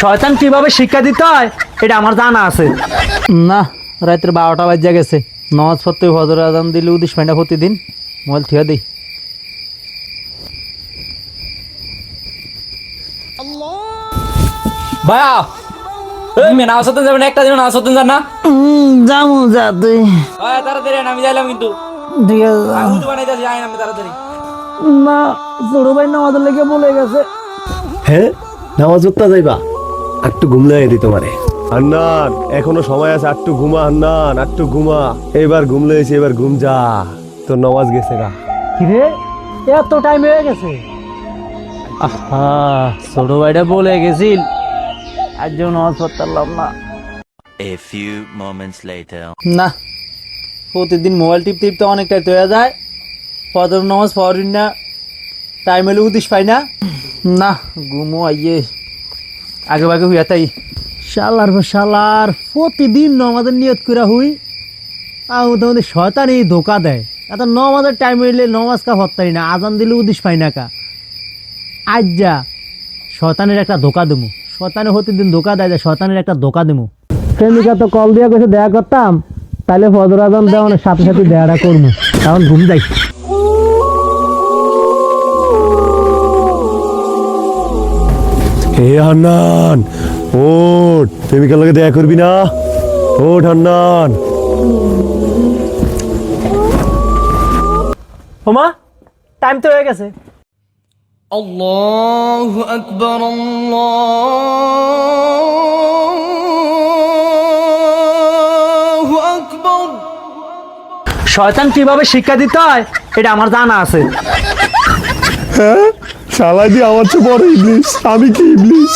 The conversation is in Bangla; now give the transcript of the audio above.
শয়তান কীভাবে শিক্ষা দিতে হয় এটা আমার জানা আছে। না রাত্রে বারোটা বাজে গেছে। নামাজ পড়তে হজর আজান দিলে উদিস পাইনা প্রতিদিন। মোবাইল থিয়া দিই। ভাইয়া এই মেয়ে নাও সত্যি যাবেন একটা দিন নাও সত্যি যান না? যাব যা তুই। ভাইয়া তাড়াতাড়ি আমি যাইলাম কিন্তু। ঠিক আছে আমি উঠে বানাইতে যাই আমি তাড়াতাড়ি। না ছোট ভাই নামাজের লেগে বলে গেছে। হ্যাঁ নামাজ পড়তে যাইবা? একটু ঘুমলাই দি তোমারে। হান্নান এখনও সময় আছে একটু ঘুমা হান্নান একটু ঘুমা। এবার ঘুমলে এসে এবার ঘুম যা। তোর নামাজ গেছে গা। কিরে? এত টাইম হয়ে গেছে। আহা ছোট ভাইটা বলে গেছিল আজ যেমন নামাজ পড়তে পারলাম না। এ few moments later. না প্রতিদিন মোবাইল টিপ টিপতে টিপতে অনেকটাই তো হয়ে যায়। ফজর নামাজ পড়ি না টাইম এলে উদিস পাই না। না ঘুমো আইয়ে। আগে ভাগে হুইয়া তাই। শালার শালার প্রতিদিন নমাজের নিয়ত করে হুই। আহ তোমাদের শয়তান এই ধোকা দেয়। এত নমাজের টাইম হইলে নমাজ কা হত্যাই না আজান দিলে উদিস পাই না কা। আজ যা শয়তানের একটা ধোকা দেবো শয়তানে প্রতিদিন ধোকা দেয় যে শয়তানের একটা ধোকা দেবো প্রেমিকা তো কল দিয়ে কইছে দেখা করতাম? তাহলে ফজর আজান দেওয়ার সাথে সাথে দেয়াটা করব এখন ঘুম যাই হে হান্নান ওঠ প্রেমিকার লগে দেখা করবি না। ওঠ হান্নান। হোমা টাইম তো হয়ে গেছে। আল্লাহ আকবর আল্লাহ আকবর। শয়তান কীভাবে শিক্ষা দিতে হয় এটা আমার জানা আছে। শালা দিয়ে আমার চেয়ে বড় ইবলিশ আমি কি ইবলিশ